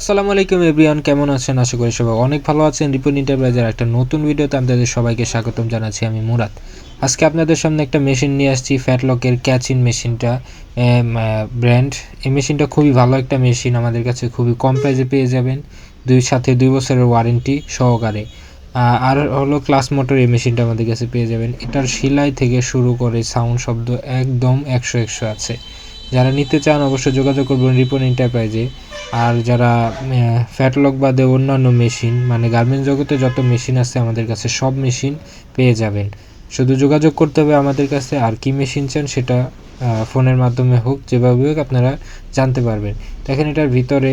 আসসালামু আলাইকুম এভরিওয়ান, কেমন আছেন? আশা করি সবাই অনেক ভালো আছেন। রিপোর্ট এন্টারপ্রাইজের একটা নতুন ভিডিওতে আপনাদের সবাইকে স্বাগতম জানাচ্ছি আমি মুরাদ। আজকে আপনাদের সামনে একটা মেশিন নিয়ে আসছি ফ্যাটলকের ক্যাচিন মেশিনটা। ব্র্যান্ড এই মেশিনটা খুবই ভালো একটা মেশিন, আমাদের কাছে খুবই কম প্রাইসে পেয়ে যাবেন। দুই, সাথে দুই বছরের ওয়ারেন্টি সহকারে। আর হলো ক্লাস মোটর এই মেশিনটা আমাদের কাছে পেয়ে যাবেন। এটার সেলাই থেকে শুরু করে সাউন্ড শব্দ একদম একশো একশো আছে। যারা নিতে চান অবশ্যই যোগাযোগ করবেন রিপন এন্টারপ্রাইজে। আর যারা ফ্যাটলক বাদে অন্যান্য মেশিন মানে গার্মেন্টস জগতে যত মেশিন আছে আমাদের কাছে সব মেশিন পেয়ে যাবেন। শুধু যোগাযোগ করতে হবে আমাদের কাছে আর কি মেশিন চান সেটা ফোনের মাধ্যমে হোক, যেভাবে হোক আপনারা জানতে পারবেন। দেখেন এটার ভিতরে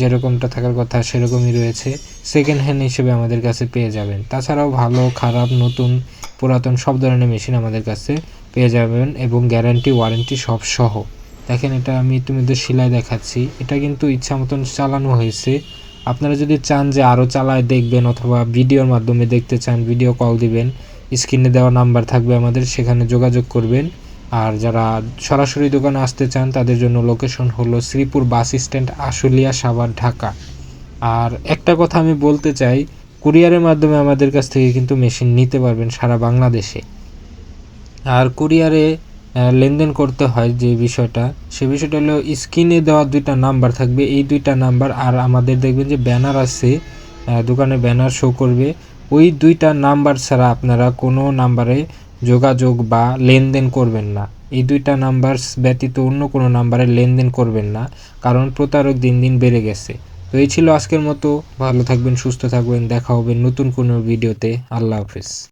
যেরকমটা থাকার কথা সেরকমই রয়েছে সেকেন্ড হ্যান্ড হিসেবে আমাদের কাছে পেয়ে যাবেন। তাছাড়াও ভালো, খারাপ, নতুন, পুরাতন সব ধরনের মেশিন আমাদের কাছে পেয়ে যাবেন এবং গ্যারান্টি ওয়ারেন্টি সব সহ। দেখেন এটা আমি ইতিমধ্যে সেলাই দেখাচ্ছি। এটা কিন্তু ইচ্ছা মতন চালানো হয়েছে। আপনারা যদি চান যে আরও চালায় দেখবেন অথবা ভিডিওর মাধ্যমে দেখতে চান ভিডিও কল দিবেন স্ক্রিনে দেওয়া নাম্বার থাকবে আমাদের, সেখানে যোগাযোগ করবেন। আর যারা সরাসরি দোকানে আসতে চান, তাদের জন্য লোকেশন হলো শ্রীপুর বাস স্ট্যান্ড, আশুলিয়া, সাভার, ঢাকা। আর একটা কথা আমি বলতে চাই কুরিয়ারের মাধ্যমে আমাদের কাছ থেকে কিন্তু মেশিন নিতে পারবেন সারা বাংলাদেশে। আর কুরিয়ারে লেনদেন করতে হয় যে বিষয়টা, সে বিষয়টা হলো স্ক্রিনে দেওয়া দুইটা নাম্বার থাকবে। এই দুইটা নাম্বার আর আমাদের দেখবেন যে ব্যানার আছে দোকানে ব্যানার শো করবে। ওই দুইটা নাম্বার ছাড়া আপনারা কোনো নাম্বারে যোগাযোগ বা লেনদেন করবেন না। এই দুইটা নাম্বার ব্যতীত অন্য কোনো নাম্বারে লেনদেন করবেন না, কারণ প্রতারক দিন দিন বেড়ে গেছে। তো এই ছিল আজকের মতো। ভালো থাকবেন, সুস্থ থাকবেন। দেখা হবে নতুন কোনো ভিডিওতে। আল্লাহ হাফেজ।